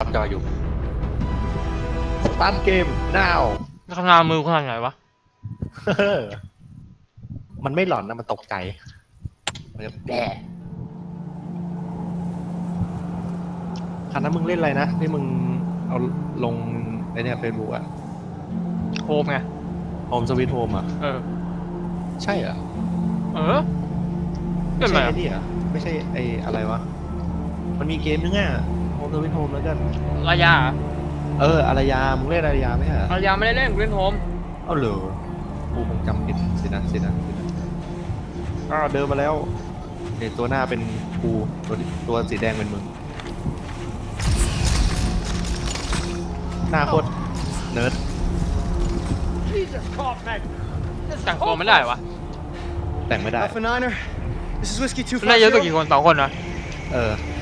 ทำจออยู่สตาร์ทเกม now ขนาดมือขนาดไหนวะมันไม่หลอนนะ มันตกใจมันจะแด่คันนั้นมึงเล่นอะไรนะที่มึงเอาลงไอเนี่ยเฟซบุ๊กอะโฮมไง โฮมสวิตโฮมอะเออ ใช่เหรอเออไม่เป็นไรใช่อะไอ้นี่เหรอไม่ใช่ไออะไรวะ มันมีเกมนึงอะ โฮมสวิตโฮมแล้วกัน ระยะเหรอเอออารยา มึงเล่นอารยาไหมฮะระยะไม่ได้เล่นกูเล่นโฮมเอาเหรอกูคงจำผิดสินะสินะสินะอ้าวเดินมาแล้วเนี่ยตัวหน้าเป็นกูตัวตัวสีแดงเป็นมึง หน้าโคตรเนิร์ดแต่งตัวไม่ได้วะแต่งไม่ได้ Alpha Niner, this is Whiskey ได้เยอะกว่า 250. กี่คนสองคนนะเออส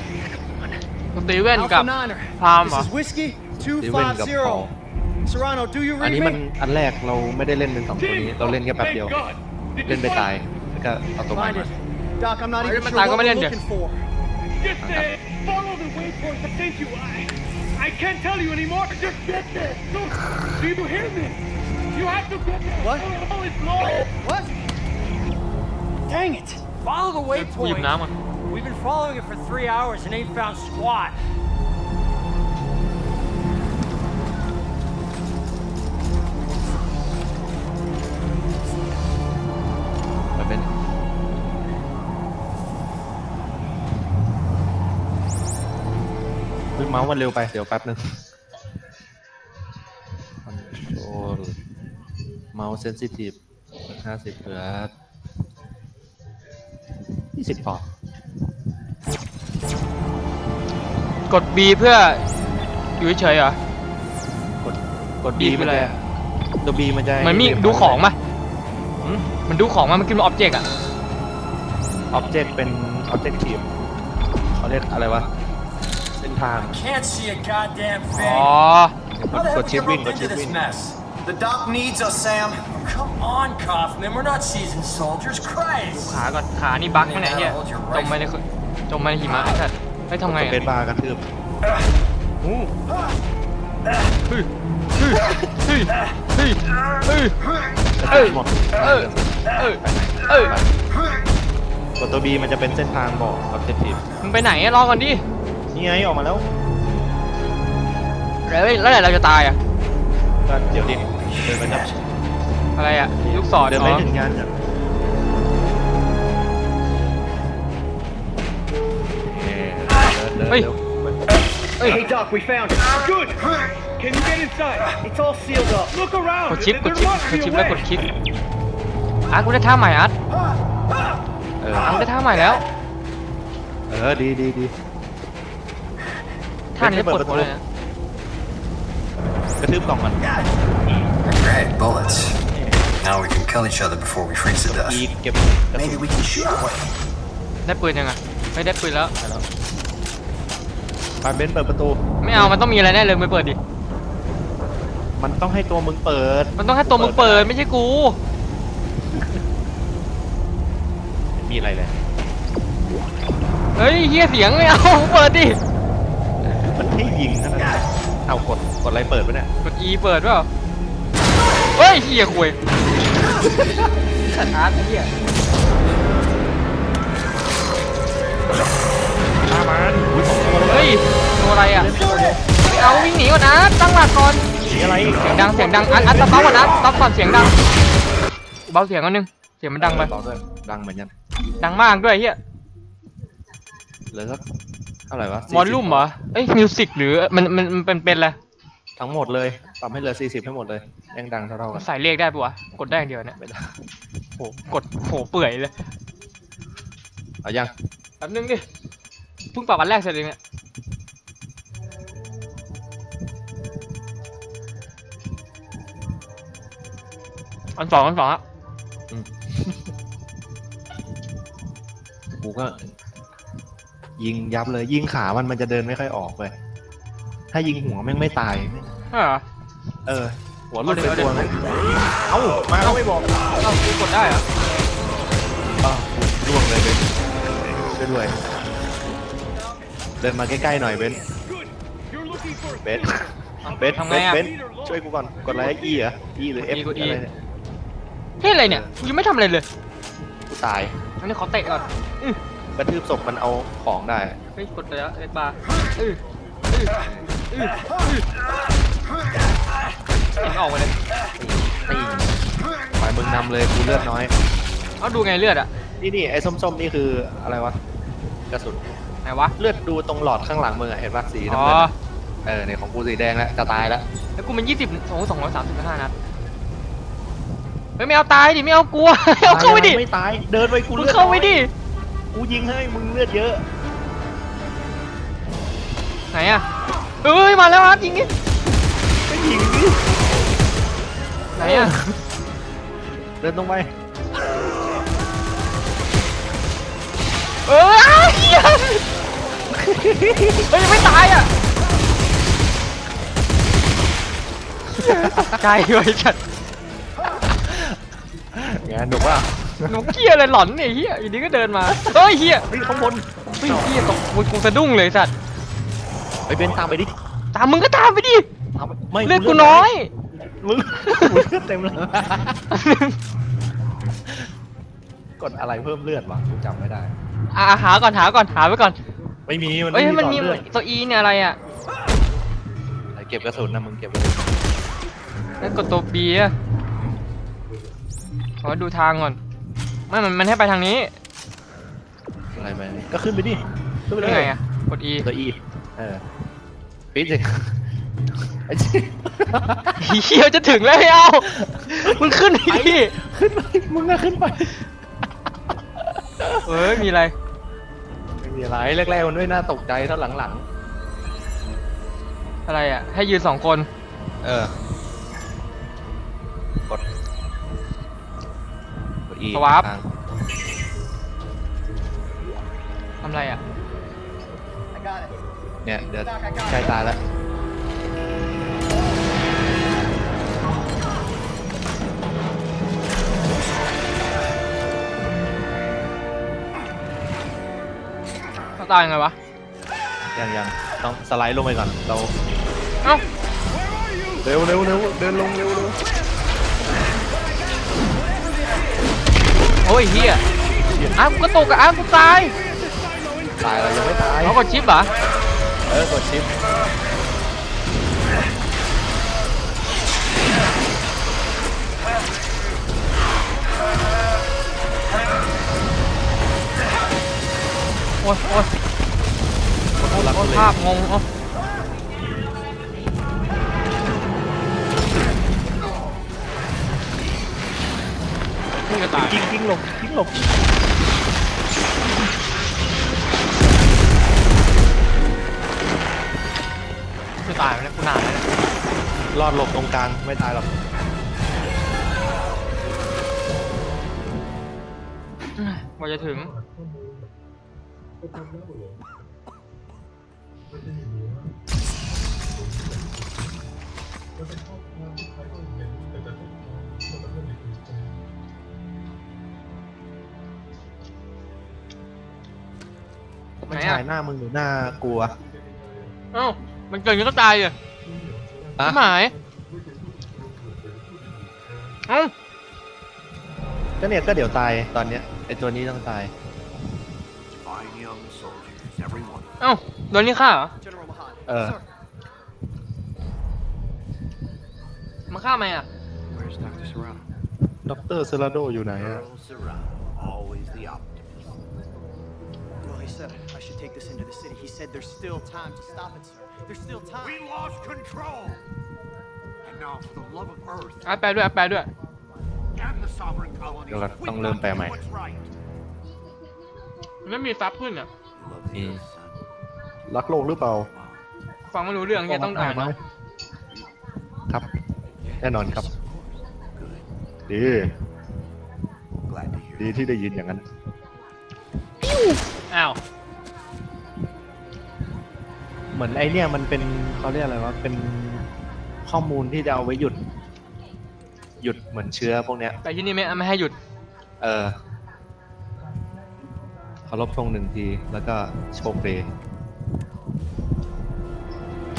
ตีเว่นกับ Alpha Niner, Palm this เหรอ is Whiskey ดิเว่นกับพอล 250. Serrano, do you อัน read นี้มัน me? อันแรกเราไม่ได้เล่นเป็นสองตัวนี้ เราเล่นแค่แป๊บเดียว เล่นไปตาย แล้วก็เอาตัวใหม่ Find มา it. Doc, I'm not Why even did sure Matago what we're Melinda? looking for. Just uh, follow the waypoint to take you. I, I can't tell you anymore. Just get there. Look, do you hear me? You have to get there. What? Oh, it's long. What? Dang it! Follow the กูหยิบ waypoint. น้ำอะ We've been following it for three hours and ain't found squat. ไปเป็นเฮ้ยเมาส์มันเร็วไป เดี๋ยวแป๊บนึงคอนโทรลเมาส์เซนซิทีฟห้าสิบเหลือยี่สิบพอ กด B เพื่ออยู่เฉยๆเหรอ กดกด B บีคือมันอะไรจะอะ ตัวบีมันจะเหมือนมีดูของปะหืมมันดูของมามันขึ้นมาออบเจกต์อะ ออบเจกต์เป็นออบเจกทีฟเขาเรียกอะไรวะเส้นทาง Can't see a goddamn อ๋อ thing. กดกดชิปวิ่งกดชิป into วิ่ this ง mess? The doc needs us, Sam. Come on, Kaufman. We're not seasoned soldiers. Christ. ขาก่อนขานี่บั๊กไหมเนี่ยเฮียจมไปในจมไปในหิมะไอ้สัตว์ ไม่ทำไงสอะเปซบาร์กระทืบเฮ้ยเฮ้ยเฮ้ยเฮ้ยเฮ้ยเฮ้ยเอ้ยหมดเออเออเออกดตัวบีมันจะเป็นเส้นทางบอกออบเจกทีฟมึงไปไหนอะรอก่อนดินี่ไงออกมาแล้วแล้วแล้วไหนเราจะตายอะก็เดี๋ยวดิเดินไปจับอะไรอะลูกศรเดินอ๋ไปอถึงงานเนี่ เดินเดินเร็วเอ้ย Hey, Doc, we found it. Good. Can you get inside? It's all sealed up. Look around. กดชิปกด There ชิป must ก be ด a ชิปแล้วก way. ดคลิกอาร์ตกูได้ท่าใหม่อาร์ตเอออาร์ตกูได้ท่าใหม่แล้ว เออดีดีดีท่านี้ปวดหัวเลยนะกระทืบกล่องมัน Great, bullets. Now we can kill each other before we freeze to อี dust. เก็บกระสุ Maybe น we can shoot away. ได้ปืนยังไงไม่ได้ปืนแล้ว ไปเบนซ์เปิดประตู ไม่เอา มันต้องมีอะไรแน่เลยไม่เปิดดิ มันต้องให้ตัวมึงเปิดมันต้องให้ตัวมึงเปิดไม่ใช่กูไม่มีอะไรเลยเฮ้ยเฮียเสียงไม่เอาเปิดดิ มันให้ยิงเท่านั้นเอากดกดอะไรเปิดปะเนี่ยกด E เปิดเปล่าเฮ้ยเฮียคุยสัตว์อาร์ตเฮีย ฆ่ามันอุ้ยสองตัวเลยเฮ้ยตัวอะไรอะไม่เอาวิ่งหนีก่อนนะตั้งหลักก่อนสีอะไรเสียงดังเสียงดังอัดอัดตะเบาก่อนนะต๊อปก่อนเสียงดังเบาเสียงก่อนนึงเสียงมันดังไปเบาด้วยดังเหมือนกันดังมากด้วยเฮียเหลือสักเท่าไหร่วะวอลลุ่มเหรอเอ้ยมิวสิกหรือมันมันมันเป็นเป็นอะไรทั้งหมดเลยปรับให้เหลือ40ให้หมดเลยยังดังเท่าๆกัมันนใส่เลขได้ปะวะกดได้อย่างเดียวเนี่ยไม่ได้โหกดโหเปื่อยเลยเอายังแป๊บนึงดิ เพิ่งปรับอันแรกเสร็จเองเนี่ยอันสองอันสองอะกูก็ ยิงยับเลย ยิงขามันมันจะเดินไม่ค่อยออกเลยถ้ายิงหัวแม่งไม่ตายใช่เหรอเออ หัวหลุดไปเอาดิตัวนึงเอ้ามาแล้วไม่บอกเอ้ากูกดได้เหรอ อ้าวล่วงเลยเบนช่วยด้วย เดินมาใกล้ๆหน่อยเบน Good. You're looking for a เบส builder. เบสทำเบไงสอะ เบสช่วยกูก่อนกดอะไรอีเหรอ E หรือ F กด E อะไรเนี่ยเฮ้ยอะไรเนี่ยกูยังไม่ทำอะไรเลยกูตายอันนี้ขอเตะก่อนอื้อกระทืบศพมันเอาของได้ เฮ้ยกดเลยอะเล็กบาร์อื้ออื้ออื้ออื้อเห็นออกมาเลยตีไปมึงนำเลยกูเลือดน้อย เอาดูไงเลือดอะนี่นี่ไอ้ส้มๆนี่คืออะไรวะกระสุน ไหนวะเลือดดูตรงหลอดข้างหลังมึงอะเห็นปะสีอ๋น้ำอเงินอะเออเนี่ยของกูสีแดงแล้วจะตายแล้วแล้วกูมันยี่สิบสองสองร้อยสามสิบห้านัดเฮ้ยไม่เอาตายดิไม่เอากลัว เอาเข้าไปดิไม่ตายเดินไปกูมึงเลือดเข้าไปดิน้อยกูยิงให้มึงเลือดเยอะไหนอะเฮ้ยมาแล้วครับยิงดิไม่ยิงดิไหนอะเดินตรงไปเออเหี้ย เฮ้ยยังไม่ตายอะไกลไว้จัดงานหนุกว่าหนูเกี้ยอะไรหลอนเนี่ยเฮียอยู่ดีก็เดินมา เฮ้ยเฮียเฮ้ยข้างบนเฮ้ยเฮียตกกูกูสะดุ้งเลยสัตว์ ไปเบนตามไปดิตามมึงก็ตามไปดิ ตามไปไม่เลือดกูน้อย มึงมึงเลือดเต็มเลยกดอะไรเพิ่มเลือดวะกูจำไม่ได้ อะหาก่อนหาก่อนหาไว้ก่อน ไม่มีมันเอ้ยมันมีหลอดเลือดตัวอีเนี่ยอะไรอะไหนเก็บกระสุนนะมึงเก็บกระสุนนั่นกดตัวบีอะขอดูทางก่อนไม่มันมันให้ไปทางนี้อะไรไปก็ขึ้นไปดิขึ้นไปเลยังยไงอะกด E ตัวอีเออปิดสิไอ้ชิเฮียจะถึงแล้วไม่เอามึงขึ้นไปดิขึ้นไปมึงอะขึ้นไปเอ้ยมีอะไรไม่มีอะไรแรกๆมันไม่น่าตกใจเท่าหลังอะไรอะ ให้ยืนสองคนๆเออ กดกดอีสวาปทางทำอะไรอะ I got it. เนี่ย เดี๋ยวใกล้ตายแล้ว ตายยังไงวะ ยังยังต้องสไลด์ลงไปก่อน เราเอ้าเร็วเร็วเร็วเดินลงเร็วเร็วโอ้ยเฮียอ้าวกูก็ตกอะอ้าวกูตายตายแล้วยังไม่ตายเขากดชิปเหรอ เออกดชิป อ้ยโอ้ยกดรับโอ้ยเลยภาพงงเอ้าเพิ่งจะตายยิงยิงหลบยิงหลบจะตายแล้วเนี่ยกูนานแล้วเนี่ยรอดหลบตรงกลางไม่ตายหรอกกว่าจะถึง มันไหนอะ ฉายหน้ามึงหรือหน้ากลัวเอ้ามันเกิดอย่างนี้ก็ตายอะอะหมายเอ้าก็เนี่ยก็เดี๋ยวตายตอนเนี้ยไอตัวนี้ต้องตาย เอ้าโดนนี่ฆ่าเหรอ General Mahan. เออ มาฆ่าไหมอะ Where's Dr. Serrano? ด็อกเตอร์เซราโดอยู่ไหนอะ Earl Serrano, always the optimist. Well, he said I should take this into the city. He said there's still time to stop it, sir. There's still time. We lost control! And now, for the love of Earth อะแปลด้วยอะแปลด้วย and the sovereign colonies, เดี๋ยวเรา we ต้องเริ่ม must แปล do ใหม่ what's right. มันไม่มีซับขึ้นอะ Love the Mm. Earth, son. รักโลกหรือเปล่าฟังไม่รู้เรื่องเนี่ยต้องอ่านไหมเนาะครับ แน่นอนครับ Good. ดี Glad to hear ดีที่ได้ยินอย่างนั้น อ้าว เหมือนไอเนี่ยมันเป็นเขาเรียกอะไรวะเป็นข้อมูลที่จะเอาไว้หยุด หยุดเหมือนเชื้อพวกเนี้ย แต่ที่นี่ไม่ไม่ให้หยุด เออ เคารพธงหนึ่งที แล้วก็โชว์เปรย์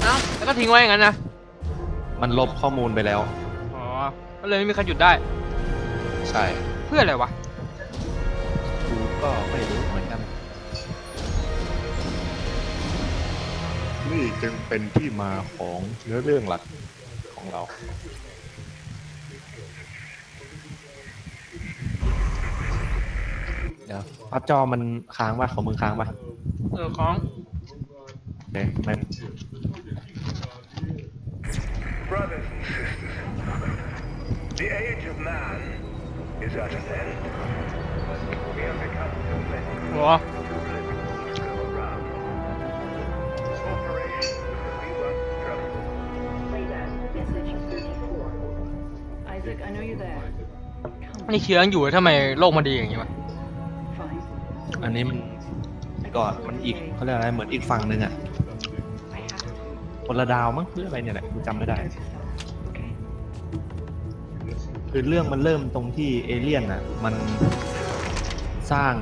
เอ้าจะก็ทิ้งไว้อย่างนั้นนะ มันลบข้อมูลไปแล้ว อ๋อ ก็เลยไม่มีใครหยุดได้ ใช่เพื่ออะไรวะ กูก็ไม่รู้เหมือนกัน นี่จึงเป็นที่มาของเนื้อเรื่องหลักของเรา เดี๋ยวพับจอมันค้างป่ะของมึงค้างป่ะเออของ โอเคไม่ Brothers and sisters, the age of man is at an end. We have become too many หัว to go around. Corporations that we once trusted Playback, message 34. Isaac, I know you're there. Come นี่เชื้อยังอยู่แล้วทำไมโลกมันดีอย่างนี้วะ fine. อันนี้มันก่อนมันอีกเขาเรียกอะไรเหมือนอีกฝั่งหนึ่งอะ I have to. คนละดาวมั้งหรืออะไรเนี่ยแหละกูจำไม่ได้ Okay. คือเรื่องมันเริ่มตรงที่เอเลี่ยนอะ มันสร้าง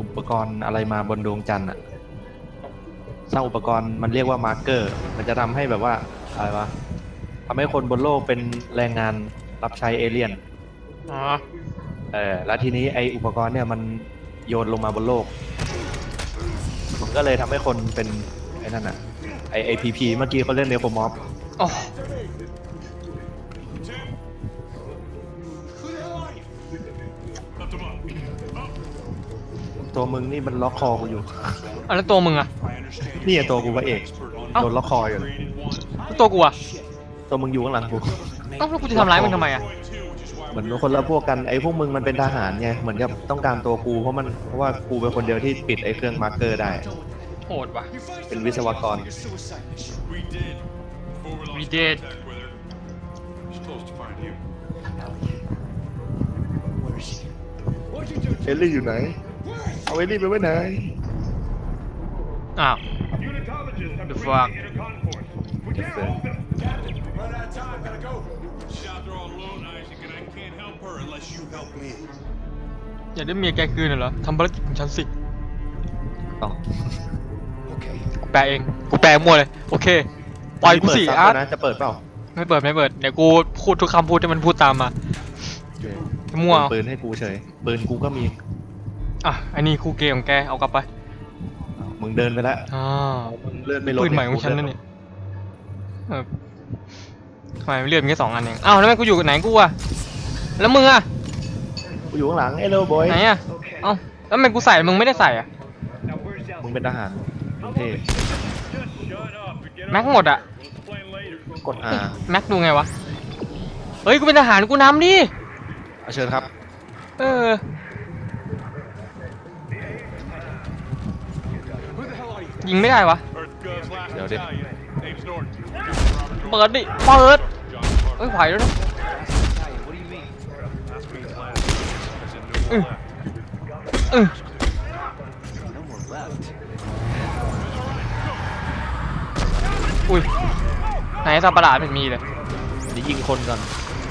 อุปกรณ์อะไรมาบนดวงจันทร์อะสร้างอุปกรณ์มันเรียกว่ามาร์เกอร์ มันจะทำให้แบบว่าอะไรวะทำให้คนบนโลกเป็นแรงงานรับใช้เอเลี่ยน อ๋อ เออแล้วทีนี้ไออุปกรณ์เนี่ยมัน โยนลงมาบนโลก มันก็เลยทำให้คนเป็นไอ้นั่นอะไอไอพีพีเมื่อกี้เขาเล่นเนโครมอฟโอ้ตัวมึงนี่มันล็อกคอกูอยู่เอาแล้วตัวมึงอะนี่ไงตัวกูพระเอกเอ้าโดนล็อกคออยู่ตัวกูอะตัวมึงอยู่ข้างหลังกู เอ้าแล้วกูจะทำร้ายมึงทำไมอะ เหมือนคนละพวกกันไอ้พวกมึงมันเป็นทหารไงเหมือนกับต้องการตัวกูเพราะมันเพราะว่ากูเป็นคนเดียวที่ปิดไอ้เครื่องมาร์เกอร์ได้ โหดว่ะ เป็นวิศวกร we did Supposed to find him. เอลลี่อยู่ไหน เอาเอลลี่ไปไว้ไหน อ้าว Unitologists have The breached fuck? the intercom force. We can't hold them. Run out of time, gotta go. Unless you help me. อยากได้เมียแกคืนน่ะเหรอทำภารกิจของฉันสิต้อง Okay. กูแปลเอง กูแปลมั่วเลย โอเค ปล่อยกูสิเปิดซับอาร์ตแล้วนะจะเปิดเปล่าไม่เปิดไม่เปิด เดี๋ยวกูพูดทุกคำพูดที่มันพูดตามมา มั่วเอาเปิดปืนให้กูเฉย ปืนกูก็มีอะ อันนี้คู่เกมของแก เอากลับไปอ้าวมึงเดินไปแล้วอ่า มึงเลื่อนไม่ลงปืนใหม่ของฉันนั่นนี่เออทำไมเลือดมีแค่สองอันเอง อ้าวแล้วทำไมกูอยู่กับไหนกูอะ แล้วมึงอะกูอยู่ข้างหลังไอ้โลบอยไหนอะเอ้าแล้วทำไมกูใส่มึงไม่ได้ใส่อะ Now where's Elsie? มึงเป็นทหารมึงเท่ Just shut up and get แม็ก on หมดอะ We'll explain later. กดอ่าแม็กดูไงวะเฮ้ยกูเป็นทหารกูนำดิเอาเชิญครับ เออยิงไม่ได้วะ Earth Gov's last Yo, dude. battalion. Name's Norton. เปิดดิเปิดเอ้ยไหวแล้วนะ อออุ้ยไหนสัตว์ประหลาดมันมีเลยเดี๋ยวยิงคนก่อน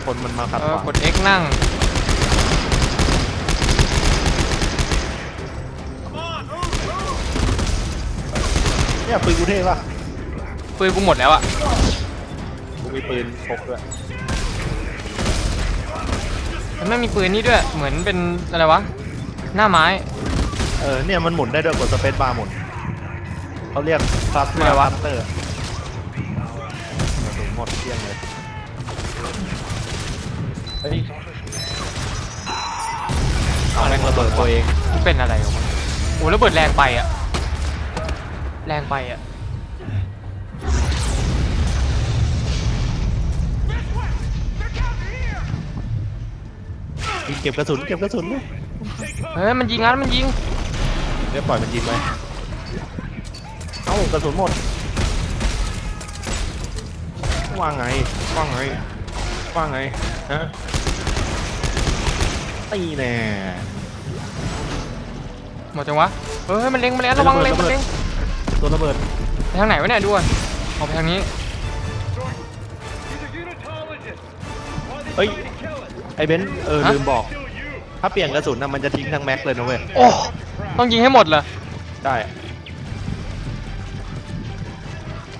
คนมันมาขัดเอขอวางกด X นั่ง เนี่ยปืนกูเท่ปะปืนกูหมดแล้วอะกูมีปืนพกด้วย มันไม่มีปืนนี่ด้วย เหมือนเป็นอะไรวะ หน้าไม้ เออเนี่ยมันหมุนได้ด้วยกดสเปซบาร์หมุนเขาเรียกคลัสคืออะไรวะคัตเตอร์หมดเที่ยงเลยเฮ้ยเอาแม่งระเบิดตัวเองมันเป็นอะไรของมันโอ้แล้วเบิดแรงไปอะแรงไปอะ เก็บกระสุนเก็บกระสุนเลยเฮ้ยมันยิงงั้นมันยิงเดี๋ยวปล่อยมันยิงไว้เอ้ากระสุนหมดว่าไงว่าไงว่าไงฮะตีแน่หมดจังวะเฮ้ยมันเล็งมันเล็งระวังเล็งมันเล็งตัวระเบิดไปทางไหนวะเนี่ยดูก่อนออกไปทางนี้ He's a unitologist. Why they เฮ้ย ไอเบนซ์เออฮะ ลืมบอก Kill you. ถ้าเปลี่ยนกระสุนนะมันจะทิ้งทั้งแม็กเลยนะเว้ยโอ้ต้องยิงให้หมดเลยได้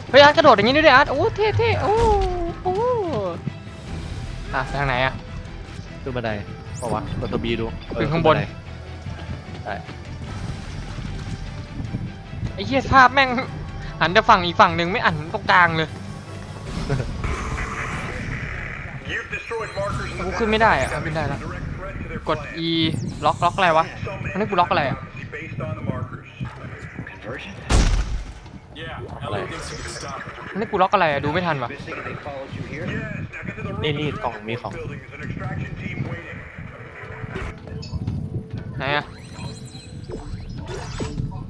เฮ้ยฮ้ยอาร์ตกระโดดอย่างงี้ด้วยดิอาร์ตโอ้เท่เท่โอ้โอ้อะไปทางไหนอะ ขึ้นบันไดเพราะวะกดตัวบีดูเออขึ้นข้างบนขึ้บัไดได้ไอ้เหี้ยภาพแม่งหันแต่ฝั่งอีกฝั่งหนึ่งไม่หันตรงกลางเลย กู the ขึ้นไม่ได้อะขึ้นได้แล้ว direct threat to their กด plan. E ล็อกล็อกอะไรวะ So many อันนี้กูล็อกอะไรอะ based on the markers. Conversion? Yeah, Elliot thinks you can stop it. อันนี้กูล็อกอะไรอะดูไม่ทันวะ Missing and they followed you here? Yes, now get to the room นี่ in นี่ the กล่องมีของ building. There's an extraction team waiting. ไหนอะ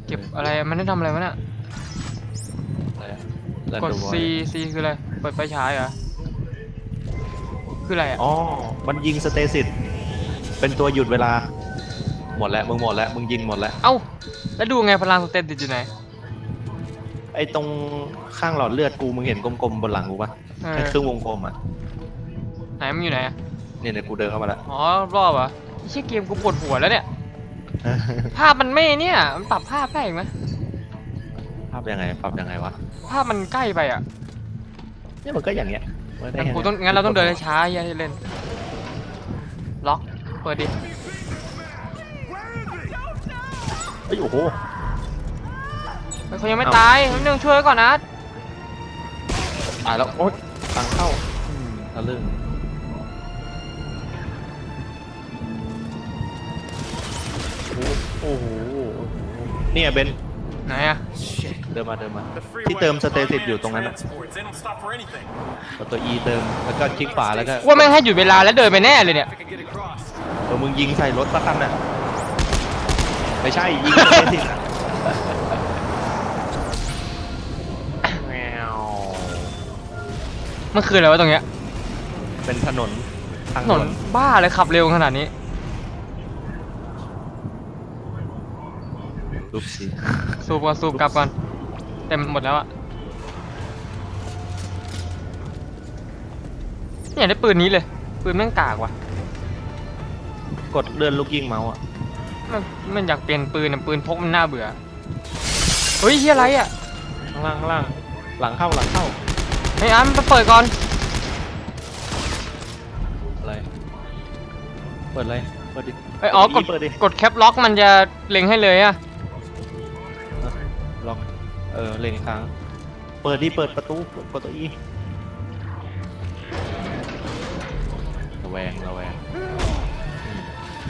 เก็บอะไรอะมันได้ทำอะไรวะเนี่ยอะไรอะ Land กด of Void C C คืออะไรเปิดไฟฉายเหรอ คืออะไรอะอ๋อ มันยิงสเตซิสเป็นตัวหยุดเวลา หมดแล้ว มึงหมดแล้ว มึงยิงหมดแล้ว เอ้า แล้วดูไงพลังสเตนติดอยู่ไหน ไอ้ตรงข้างหลอดเลือดกูมึงเห็นกลมๆบนหลังกูปะเออแค่ครึ่งวงกลมอะ ไหนมันอยู่ไหนอะเนี่ยเนี่ยกูเดินเข้ามาแล้ว อ๋อรอบๆเหรอะไอ้เชี่ยเกมกูปวดหัวแล้วเนี่ย ภาพมันไม่เนี่ย มันปรับภาพได้อีกไหมภาพยังไงปรับยังไงวะ ภาพมันใกล้ไปอะ เนี่ยมันก็อย่างเงี้ย ไม่ได้งั้นแค่กูต้องงั้นเราต้องเดินช้าๆอย่าให้เล่น ล็อก เปิดดิ เฮ้ยโอ้โหเฮ้ยเขายังไม่ตายนิดนึงช่วยไว้ก่อนนะตายแล้วโอ๊ยตังเข้าอืมทะลึ่งโอ้โหเนี่ยเบนไหนอะเดินมาเดินมา The freeway ที่เติม is สเตซิส unmanned อยู่ตรงนั้นน่ะ transports. They don't stop for anything. กดตัว E เติมแล้วก็คลิกขวาแล้วก็ว่าแม่งให้หยุดเวลาแล้วเดินไปแน่เลยเนี่ย If I could get across. เออมึงยิงใส่รถสักคันน่ะไม่ใช่ยิงสเตซิสอะแมวมันคืออะไรวะตรงเนี้ยเป็นถนนทางถนนบ้าเลยขับเร็วขนาดนี้รูปสีสูบก่อนสูบกลับก่อน เต็มหมดแล้วอะเนี่ยได้ปืนนี้เลย ปืนแม่งกากว่ะ กดเลื่อนลูกยิงเมาส์อะมันมันอยากเปลี่ยนปืนอะปืนพกมันน่าเบื่อ เฮ้ยเฮียอะไรอะข้างล่างข้างล่างหลังเข้าหลังเข้าไอ้ยอาร์มไปเปิดก่อน อะไรเปิดเลยเปิดดิไอยอ๋อกดเปิดดิกดแคปล็อกมันจะเล็งให้เลยอะล็อก เออ เล็งค้างเปิดดิเปิดประตูกดตัว E ระแวงระแวง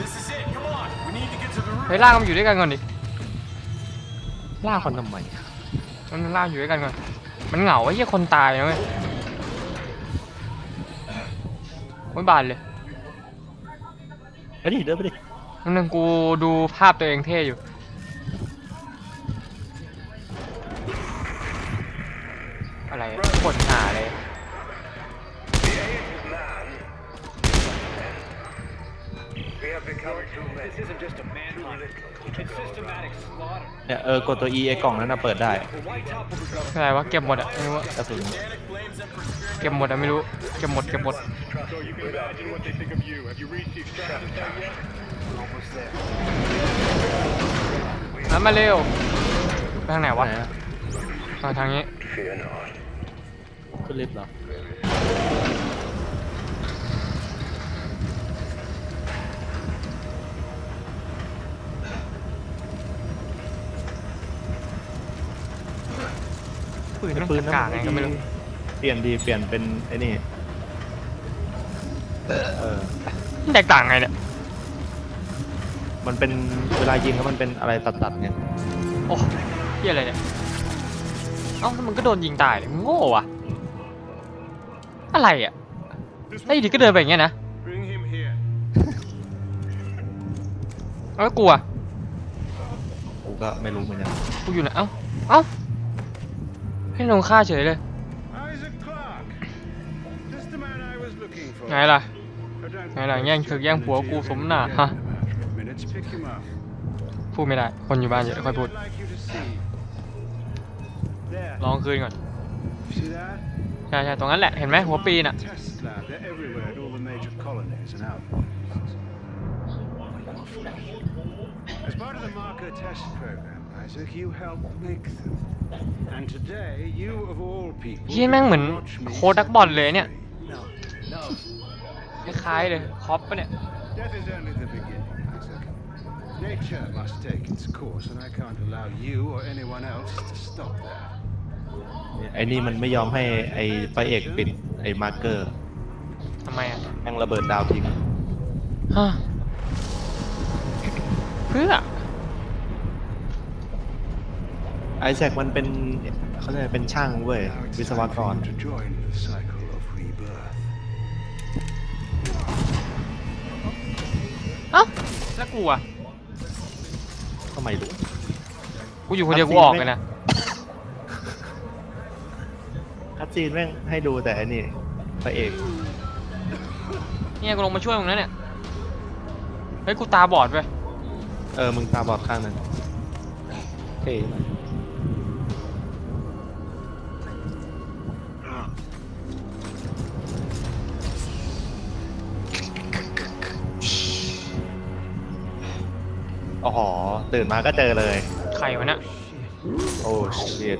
This is it. Come on. We need to get to the roof. เฮ้ยล่ากมันอยู่ด้วยกันก่อนดิล่าคนทำไมมันล่ากอยู่ด้วยกันก่อน มันเหงาไอ้เหี้ยคนตายนะเว้ยไม่บานเลยไปดิเดินไปดินั่นนึงกูดูภาพตัวเองเท่อยู่ กดตัว E ไอ้กล่องนั้นนะเปิดได้ The White Top will be อะไรวะเก็บหมดอะไม่รู้อะกระสุน Danik blames them for spearing เก็บหมดอะไม่รู้เก็บหมดเก็บหมด So you can imagine what they think of you. Have you reached the extraction site yet? almost there. แล้วมาเร็วไปทางไหนวะไหนอะมาทางนี้ Fear not. ขึ้นลิฟต์เหรอ ปืนไอ้มันปืนนั้นกากไงก็ไม่รู้เปลี่ยนดีเปลี่ยนเป็นไอ้นี่เออมันแตกต่างไงเนี่ยมันเป็นเวลายิงแล้วมันเป็นอะไรตัดๆไงโอ้เหี้ยอะไรเนี่ยเอ้าแล้วมันก็โดนยิงตายเลยมึงโง่อะอะไรอะแล้วอยู่ดีก็เดินไปอย่างเงี้ยนะ Bring him here. แล้วกลัวกูก็ไม่รู้เหมือนกันกูอยู่ไหนเอ้าเอ้า ให้ลงฆ่าเฉยเลย Isaac Clark. Just the man I was looking for. ไงล่ะ I don't ไงล่ะแย่งเถกแย่งผัวกูสมหน้าฮะ minutes. Pick him up. พูดไม่ได้ คนอยู่บ้านเยอะค่อยพูด I'd like you to see. There. ร้องคืนก่อน See that? ใช่ใช่ตรงนั้นแหละ เห็นไหมหัวปีน่ะ Test lab. They're everywhere at all the major colonies and outposts. As part of the marker test program, I Isaac, you helped make them. And today, you of all people. เฮียแม่งเหมือน watch me โค้ดนักบอลเลยเนี่ย No, no. คล้ายๆเลยคอปปะเนี่ย That is only the beginning, Isaac. Nature must take its course, and I can't allow you or anyone else to stop that. ไอ้นี่มันไม่ยอมให้ไอ้พระเอกปิดไอ้มาร์เกอร์ทำไมอะแม่งระเบิดดาวทิ้งฮะเพื่อ ไอแซคมันเป็นเขาเรียกอะไรเป็นช่างเว้ย Now it's วิศว time ก for ร you to join the cycle of rebirth. เอ้าแล้วกูอะ ก็ไม่รู้ กูอยู่คนเดียวกูออกเลยนะ คัดซีนแม่งให้ดูแต่อันนี้พระเอกเนี่ยกูลงมาช่วยมึงแล้วเนี่ย เฮ้ยกูตาบอดไป เออ มึงตาบอดข้างหนึงเท่ มากอ๋อตื่นมาก็เจอเลย ใครวะเนี่ยโอ้ชิต